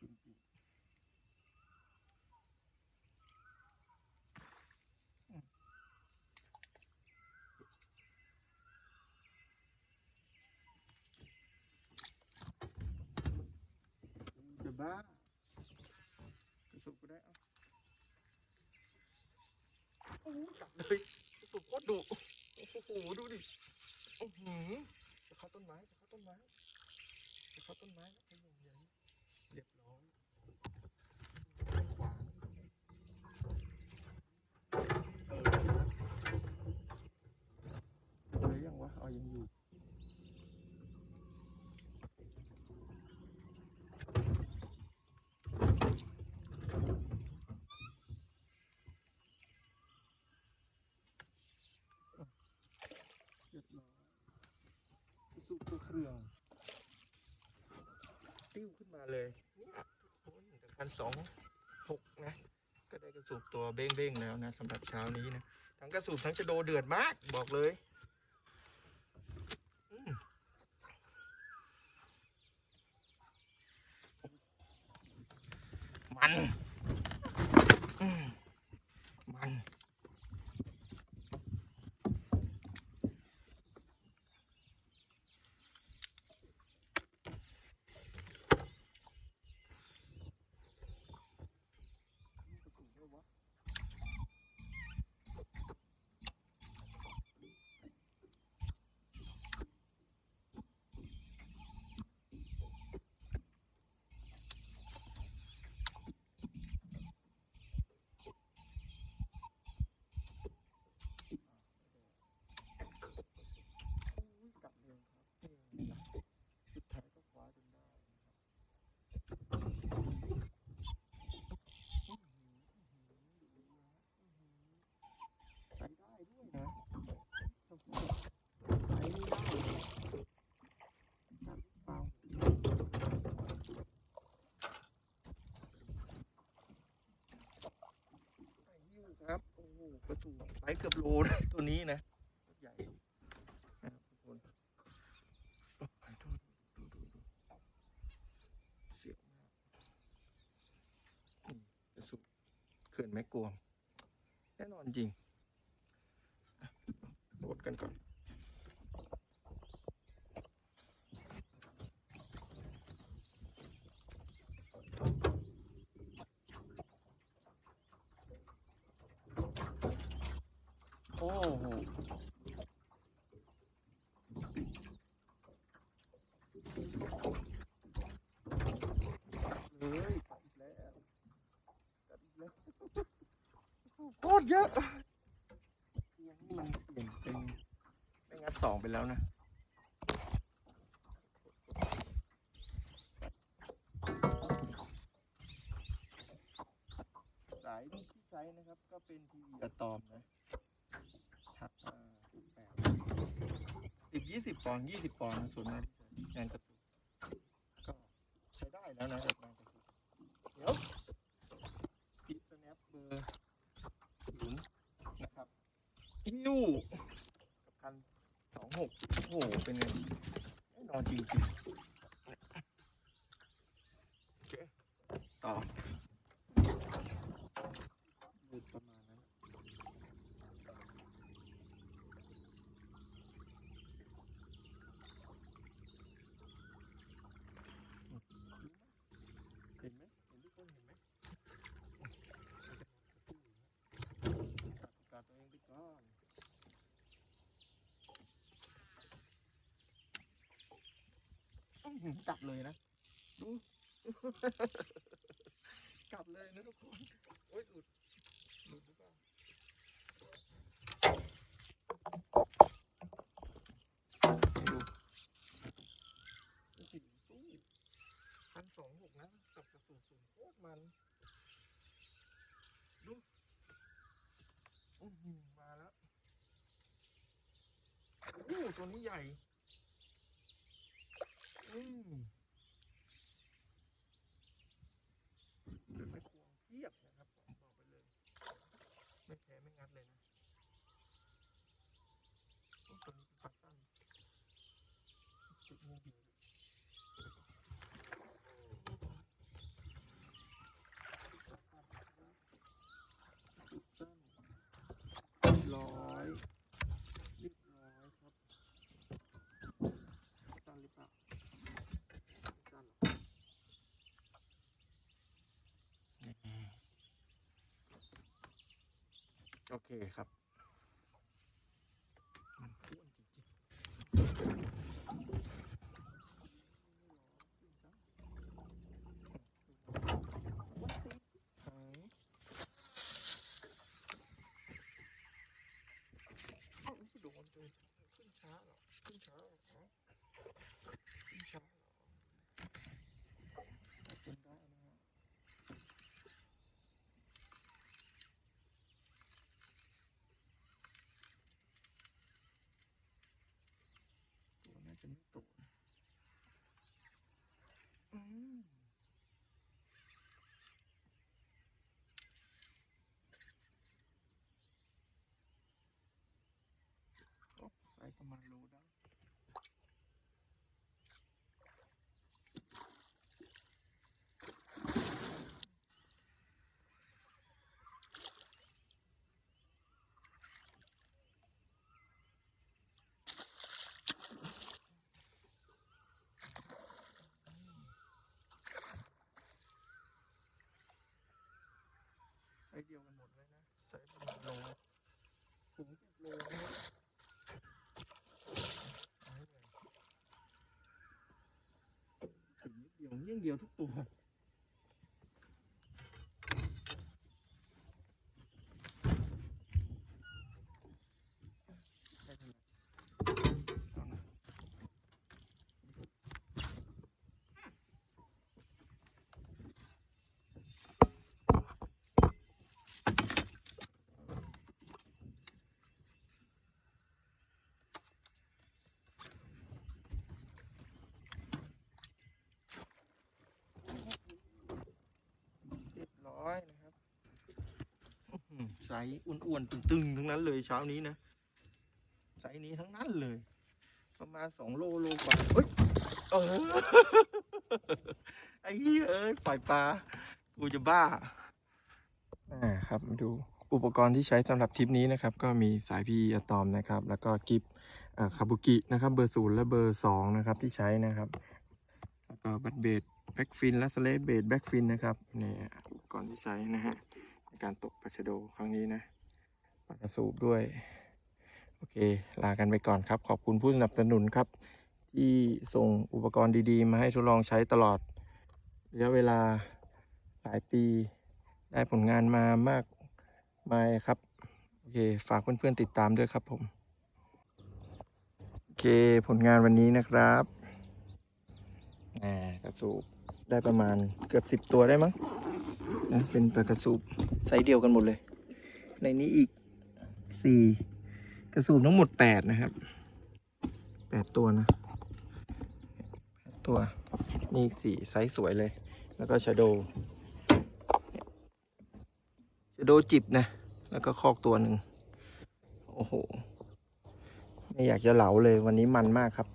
jumpi. Diba? Kusog ko na. Oh, đây. Tụt quát độ. Ô phù đu đi. Ô hử. Khá tôn mái, khá tôn mái. Khá tôn mái. เครื่อง ติ้วขึ้นมาเลยเนี่ยทุกคนแต่พันสองหกนะ ก็ได้กระสูบตัวเบ้งๆแล้วนะสำหรับเช้านี้นะ ทั้งกระสูบทั้งจะโดเดือดมากบอกเลยมันอืมมัน อุ้ยกลับเร็วครับนี่นะสุดท้ายก็คว้าจนได้นะครับอื้อหืออื้อหือดูนะอื้อหือใช้ได้ด้วยนะโอ้โหใช้ไม่ได้จับเปล่าไปยิ้วครับ โอ้โหกระตูไปเกือบโลนะตัวนี้นะใหญ่นะครับทุกคนโอ้ขอโทษดูดูดูเสียวมากนี่กระสุนเขื่อนแม่กวงแน่นอนจริงอะโหลดกันก่อน โอ้โหเลยตัดอีกแล้วตัดอีกแล้วโคตรเยอะเตียงนี่มันเปลี่ยนเป็นไม่งัดสองไปแล้วนะสายที่ไซส์นะครับ ก็เป็นทีวีอะตอมนะถักมาแปดสิบ ยี่สิบปอนด์ยี่สิบปอนด์ส่วนมากที่ใช้งานกระตุกก็ใช้ได้แล้วนะกับงานกระตุกเดี๋ยวปิดสแนปเบอร์ศูนย์นะครับอิ้วกับคันสองหกโอ้โหเป็นไงแน่นอนจริงๆโอเคต่อ เดินประมาณนั้นเห็นไหมเห็นทุกคนเห็นไหมตัดโอกาสตัวเองไปก่อนอื้อหือ กลับเลยนะดูกลับเลยนะทุกคนโอ้ยหลุดหลุดหรือเปล่าพันสองหกนะกับกระสุนสูงโคตรมันดูโอ้โหมาแล้วโอ้ตัวนี้ใหญ่ อืมเกิดไม่ควงเทียบนะครับผมบอกไปเลย ไม่แพ้ไม่งัดเลยนะโอ้ตัวนี้เป็นขาสั้นติดมือเดียวด้วยจุดสั้นเรียบร้อยเรียบร้อยครับสั้นหรือเปล่าไม่สั้นหรอก โอเคครับ มันอ้วนจริงๆโดนเลยขึ้นช้าหรอขึ้นช้าหรอขึ้นช้าเหรอเป็นได้นะฮะ ตัวน่าจะไม่โตนะอืมโอ้ไปประมาณโลได้ ไอเดียวกันหมดเลยนะใส่ประมาณโลถึงสิบโลนะถึงนิดเดียวยิ่งเดียวทุกตัวได้เท่าไหร่เอานะ เรียบร้อยนะครับอื้อหือ ไซส์อ้วนๆตึงๆทั้งนั้นเลยเช้านี้นะไซส์นี้ทั้งนั้นเลย ประมาณสองโลโลกว่าเฮ้ยเออไอ้เหี้ยเอ้ยปล่อยปลากูจะบ้าอ่าครับมาดูอุปกรณ์ที่ใช้สำหรับทริปนี้นะครับ ก็มีสายพีอะตอมนะครับ แล้วก็กิฟคาบุกินะครับ เบอร์ศูนย์และเบอร์สองนะครับที่ใช้นะครับแล้วก็บัตเบดแบ็กฟินและสเลดเบดแบ็กฟินนะครับนี่อุปกรณ์ที่ใช้นะฮะ การตกปลาชโดครั้งนี้นะปลากระสูบด้วย โอเค ลากันไปก่อนครับ ขอบคุณผู้สนับสนุนครับ ที่ส่งอุปกรณ์ดีๆ มาให้ทดลองใช้ตลอดระยะเวลาหลายปี ได้ผลงานมามากมายครับ โอเค ฝากเพื่อนๆติดตามด้วยครับผม โอเค ผลงานวันนี้นะครับอ่ากระสูบได้ประมาณเกือบสิบตัวได้มั้งนะเป็นปลากระสูบ ไซส์เดียวกันหมดเลย ในนี้อีกสี่กระสูบทั้งหมดแปดนะครับแปดตัวนะตัว นี่อีกสี่ไซส์สวยเลย แล้วก็ชาโดจะโดจิบนะ แล้วก็คอกตัวหนึ่งโอ้โห ไม่อยากจะเหลาเลยวันนี้มันมากครับ